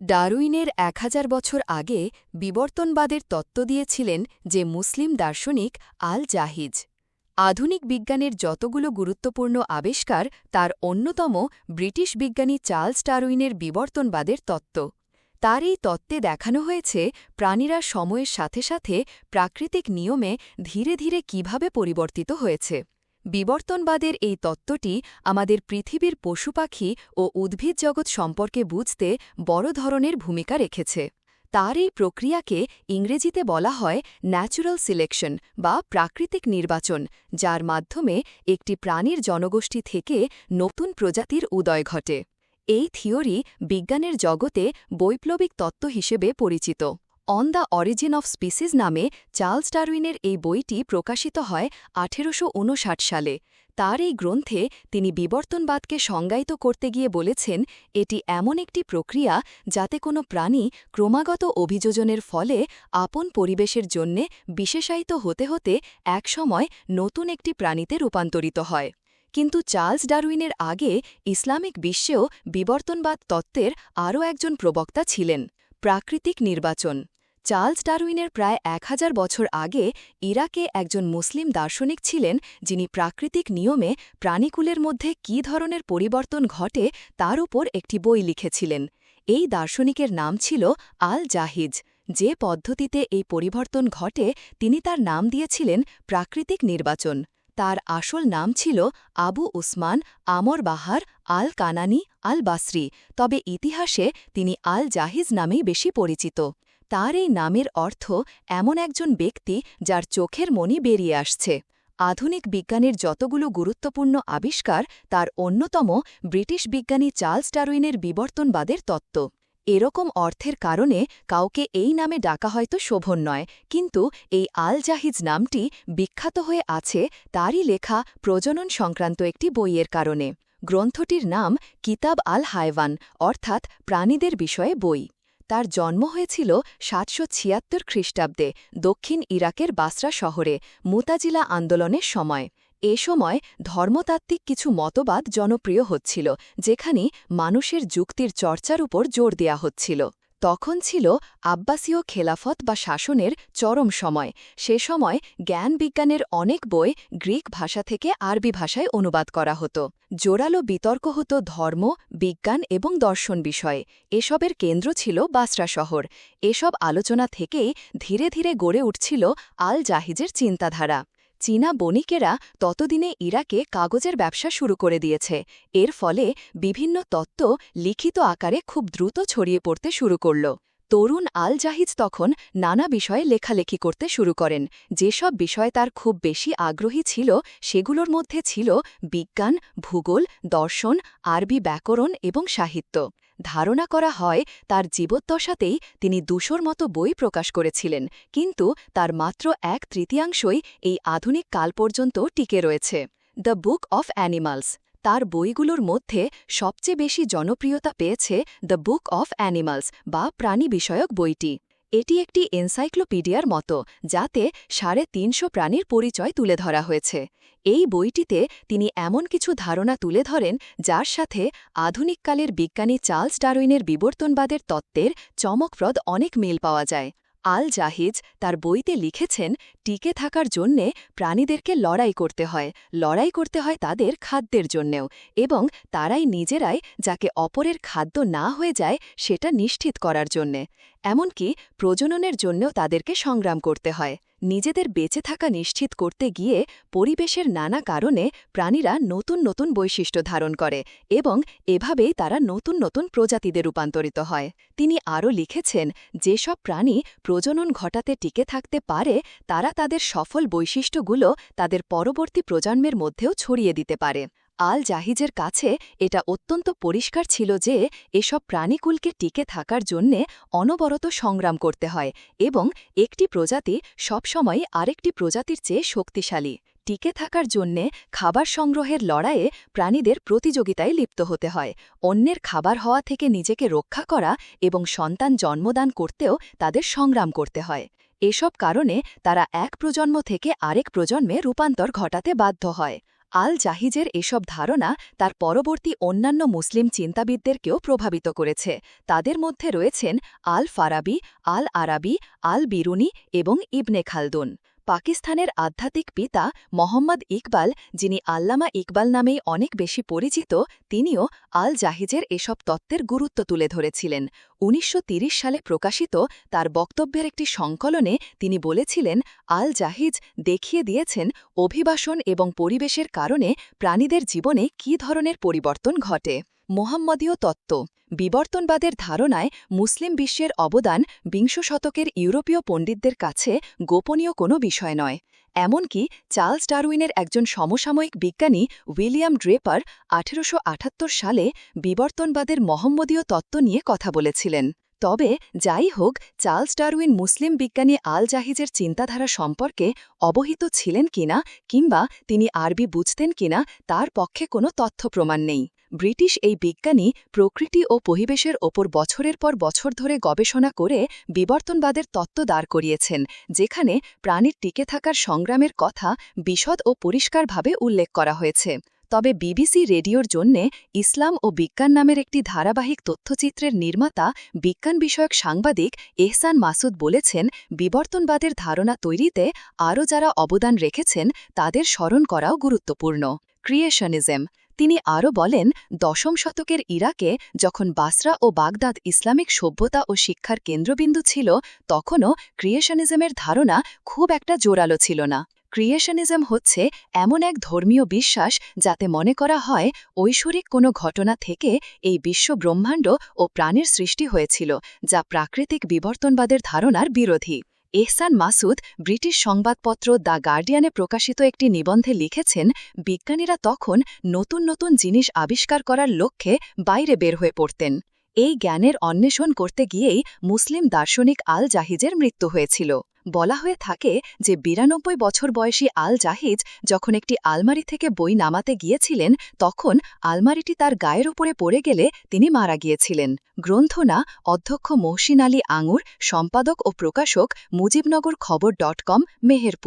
ডারউইনের এক হাজার বছর আগে বিবর্তনবাদের তত্ত্ব দিয়েছিলেন যে মুসলিম দার্শনিক আল জাহিজ। আধুনিক বিজ্ঞানের যতগুলো গুরুত্বপূর্ণ আবিষ্কার, তার অন্যতম ব্রিটিশ বিজ্ঞানী চার্লস ডারউইনের বিবর্তনবাদের তত্ত্ব। তার এই তত্ত্বে দেখানো হয়েছে প্রাণীরা সময়ের সাথে সাথে প্রাকৃতিক নিয়মে ধীরে ধীরে কীভাবে পরিবর্তিত হয়েছে। বিবর্তনবাদের এই তত্ত্বটি আমাদের পৃথিবীর পশুপাখি ও উদ্ভিদ জগৎ সম্পর্কে বুঝতে বড় ধরনের ভূমিকা রেখেছে। তার এই প্রক্রিয়াকে ইংরেজিতে বলা হয় ন্যাচুরাল সিলেকশন বা প্রাকৃতিক নির্বাচন, যার মাধ্যমে একটি প্রাণীর জনগোষ্ঠী থেকে নতুন প্রজাতির উদয় ঘটে। এই থিওরি বিজ্ঞানের জগতে বৈপ্লবিক তত্ত্ব হিসেবে পরিচিত। On the Origin of Species নামে চার্লস ডারউইনের এই বইটি প্রকাশিত হয় আঠেরোশো উনষাট সালে। তার এই গ্রন্থে তিনি বিবর্তনবাদকে সংজ্ঞায়িত করতে গিয়ে বলেছেন, এটি এমন একটি প্রক্রিয়া যাতে কোনো প্রাণী ক্রমাগত অভিযোজনের ফলে আপন পরিবেশের জন্যে বিশেষায়িত হতে হতে একসময় নতুন একটি প্রাণীতে রূপান্তরিত হয়। কিন্তু চার্লস ডারউইনের আগে ইসলামিক বিশ্বেও বিবর্তনবাদ তত্ত্বের আরও একজন প্রবক্তা ছিলেন, প্রাকৃতিক নির্বাচন। চার্লস ডারউইনের প্রায় এক হাজার বছর আগে ইরাকে একজন মুসলিম দার্শনিক ছিলেন যিনি প্রাকৃতিক নিয়মে প্রাণীকুলের মধ্যে কী ধরনের পরিবর্তন ঘটে তার উপর একটি বই লিখেছিলেন। এই দার্শনিকের নাম ছিল আল জাহিজ। যে পদ্ধতিতে এই পরিবর্তন ঘটে, তিনি তার নাম দিয়েছিলেন প্রাকৃতিক নির্বাচন। তার আসল নাম ছিল Abu Usman Amr Bahr al Kanani al Basri তবে ইতিহাসে তিনি আল জাহিজ নামেই বেশি পরিচিত। তার এই নামের অর্থ এমন একজন ব্যক্তি যার চোখের মনি বেরিয়ে আসছে। আধুনিক বিজ্ঞানের যতগুলো গুরুত্বপূর্ণ আবিষ্কার, তার অন্যতম ব্রিটিশ বিজ্ঞানী চার্লস ডারউইনের বিবর্তনবাদের তত্ত্ব। এরকম অর্থের কারণে কাউকে এই নামে ডাকা হয়তো শোভন নয়, কিন্তু এই আল জাহিজ নামটি বিখ্যাত হয়ে আছে তারই লেখা প্রজনন সংক্রান্ত একটি বইয়ের কারণে। গ্রন্থটির নাম কিতাব আল হায়ওয়ান অর্থাৎ প্রাণীদের বিষয়ে বই। তার জন্ম হয়েছিল সাতশো ছিয়াত্তর খ্রিস্টাব্দে দক্ষিণ ইরাকের বাসরা শহরে মুতাজিলা আন্দোলনের সময়। এ সময় ধর্মতাত্ত্বিক কিছু মতবাদ জনপ্রিয় হচ্ছিল, যেখানে মানুষের যুক্তির চর্চার উপর জোর দেয়া হচ্ছিল। তখন ছিল আব্বাসীয় খেলাফত বা শাসনের চরম সময়। সে সময় জ্ঞান বিজ্ঞানের অনেক বই গ্রিক ভাষা থেকে আরবি ভাষায় অনুবাদ করা হতো। জোরালো বিতর্ক হতো ধর্ম, বিজ্ঞান এবং দর্শন বিষয়ে। এসবের কেন্দ্র ছিল বাসরা শহর। এসব আলোচনা থেকেই ধীরে ধীরে গড়ে উঠছিল আল জাহিজের চিন্তাধারা। চীনা বণিকেরা ততদিনে ইরাকে কাগজের ব্যবসা শুরু করে দিয়েছে। এর ফলে বিভিন্ন তত্ত্ব লিখিত আকারে খুব দ্রুত ছড়িয়ে পড়তে শুরু করল। তরুণ আল জাহিজ তখন নানা বিষয়ে লেখালেখি করতে শুরু করেন। যেসব বিষয়ে তার খুব বেশি আগ্রহী ছিল, সেগুলোর মধ্যে ছিল বিজ্ঞান, ভূগোল, দর্শন, আরবি ব্যাকরণ এবং সাহিত্য। ধারণা করা হয়, তার জীবদ্দশাতেই তিনি দুশোর মতো বই প্রকাশ করেছিলেন, কিন্তু তার মাত্র এক তৃতীয়াংশই এই আধুনিক কাল পর্যন্ত টিকে রয়েছে। দ্য বুক অফ অ্যানিমালস, তার বইগুলোর মধ্যে সবচেয়ে বেশি জনপ্রিয়তা পেয়েছে দ্য বুক অফ অ্যানিমালস বা প্রাণী বিষয়ক বইটি। এটি একটি এনসাইক্লোপিডিয়ার মতো, যাতে সাড়ে তিনশো প্রাণীর পরিচয় তুলে ধরা হয়েছে। এই বইটিতে তিনি এমন কিছু ধারণা তুলে ধরেন, যার সাথে আধুনিককালের বিজ্ঞানী চার্লস ডারউইনের বিবর্তনবাদের তত্ত্বের চমকপ্রদ অনেক মিল পাওয়া যায়। আল জাহিজ তার বইতে লিখেছেন, টিকে থাকার জন্যে প্রাণীদেরকে লড়াই করতে হয়, লড়াই করতে হয় তাদের খাদ্যের জন্যেও, এবং তারাই নিজেরাই যাকে অপরের খাদ্য না হয়ে যায় সেটা নিশ্চিত করার জন্যে। এমনকি প্রজননের জন্যও তাদেরকে সংগ্রাম করতে হয়। নিজেদের বেঁচে থাকা নিশ্চিত করতে গিয়ে পরিবেশের নানা কারণে প্রাণীরা নতুন নতুন বৈশিষ্ট্য ধারণ করে এবং এভাবেই তারা নতুন নতুন প্রজাতিদের রূপান্তরিত হয়। তিনি আরও লিখেছেন, যেসব প্রাণী প্রজনন ঘটাতে টিকে থাকতে পারে, তারা তাদের সফল বৈশিষ্ট্যগুলো তাদের পরবর্তী প্রজন্মের মধ্যেও ছড়িয়ে দিতে পারে। আল জাহিজের কাছে এটা অত্যন্ত পরিষ্কার ছিল যে এসব প্রাণীকুলকে টিকে থাকার জন্যে অনবরত সংগ্রাম করতে হয় এবং একটি প্রজাতি সবসময় আরেকটি প্রজাতির চেয়ে শক্তিশালী। টিকে থাকার জন্যে খাবার সংগ্রহের লড়াইয়ে প্রাণীদের প্রতিযোগিতায় লিপ্ত হতে হয়। অন্যের খাবার হওয়া থেকে নিজেকে রক্ষা করা এবং সন্তান জন্মদান করতেও তাদের সংগ্রাম করতে হয়। এসব কারণে তারা এক প্রজন্ম থেকে আরেক প্রজন্মে রূপান্তর ঘটাতে বাধ্য হয়। আল জাহিজের এসব ধারণা তার পরবর্তী অন্যান্য মুসলিম চিন্তাবিদদেরকেও প্রভাবিত করেছে। তাদের মধ্যে রয়েছেন আল ফারাবি আল আরাবি আল বিরুনি এবং ইবনে খালদুন। পাকিস্তানের আধ্যাত্মিক পিতা মোহাম্মদ ইকবাল, যিনি আল্লামা ইকবাল নামেই অনেক বেশি পরিচিত, তিনিও আল জাহিজের এসব তত্ত্বের গুরুত্ব তুলে ধরেছিলেন। উনিশশো সালে প্রকাশিত তার বক্তব্যের একটি সংকলনে তিনি বলেছিলেন, আল জাহিজ দেখিয়ে দিয়েছেন অভিবাসন এবং পরিবেশের কারণে প্রাণীদের জীবনে কী ধরনের পরিবর্তন ঘটে। মোহাম্মদীয় তত্ত্ব বিবর্তনবাদের ধারণায় মুসলিম বিশ্বের অবদান বিংশ শতকের ইউরোপীয় পণ্ডিতদের কাছে গোপনীয় কোনো বিষয় নয়। এমনকি চার্লস ডারউইনের একজন সমসাময়িক বিজ্ঞানী উইলিয়াম ড্রেপার আঠেরোশো সালে বিবর্তনবাদের মহম্মদীয় তত্ত্ব নিয়ে কথা বলেছিলেন। তবে যাই হোক, চার্লস ডারউইন মুসলিম বিজ্ঞানী আল জাহিজের চিন্তাধারা সম্পর্কে অবহিত ছিলেন কিনা কিংবা তিনি আরবি বুঝতেন কিনা তার পক্ষে কোনো তথ্য প্রমাণ নেই। ব্রিটিশ এই বিজ্ঞানী প্রকৃতি ও পরিবেশের ওপর বছরের পর বছর ধরে গবেষণা করে বিবর্তনবাদের তত্ত্ব দাঁড় করিয়েছেন, যেখানে প্রাণীর টিকে থাকার সংগ্রামের কথা বিশদ ও পরিষ্কারভাবে উল্লেখ করা হয়েছে। তবে বিবিসি রেডিওর জন্যে ইসলাম ও বিজ্ঞান নামের একটি ধারাবাহিক তথ্যচিত্রের নির্মাতা, বিজ্ঞান বিষয়ক সাংবাদিক এহসান মাসুদ বলেছেন, বিবর্তনবাদের ধারণা তৈরিতে আরও যারা অবদান রেখেছেন, তাদের স্মরণ করাও গুরুত্বপূর্ণ। ক্রিয়েশনিজম তিনি আরও বলেন, দশম শতকের ইরাকে যখন বাসরা ও বাগদাদ ইসলামিক সভ্যতা ও শিক্ষার কেন্দ্রবিন্দু ছিল, তখনও ক্রিয়েশনিজমের ধারণা খুব একটা জোরালো ছিল না। ক্রিয়েশনিজম হচ্ছে এমন এক ধর্মীয় বিশ্বাস যাতে মনে করা হয় ঐশ্বরিক কোনো ঘটনা থেকে এই বিশ্ব ব্রহ্মাণ্ড ও প্রাণের সৃষ্টি হয়েছিল, যা প্রাকৃতিক বিবর্তনবাদের ধারণার বিরোধী। এহসান মাসুদ ব্রিটিশ সংবাদপত্র দ্য গার্ডিয়ানে প্রকাশিত একটি নিবন্ধে লিখেছেন, বিজ্ঞানীরা তখন নতুন নতুন জিনিস আবিষ্কার করার লক্ষ্যে বাইরে বের হয়ে পড়তেন। এই জ্ঞানের অন্বেষণ করতে গিয়েই মুসলিম দার্শনিক আল জাহিজের মৃত্যু হয়েছিল। বলা হয়ে থাকে যে বিরানব্বই বছর বয়সী আল জাহিজ যখন একটি আলমারি থেকে বই নামাতে গিয়েছিলেন, তখন আলমারিটি তার গায়ের উপরে পড়ে গেলে তিনি মারা গিয়েছিলেন। গ্রন্থনা অধ্যক্ষ মহসিন আলী আঙুর, সম্পাদক ও প্রকাশক মুজিবনগর খবর ডট কম, মেহেরপুর।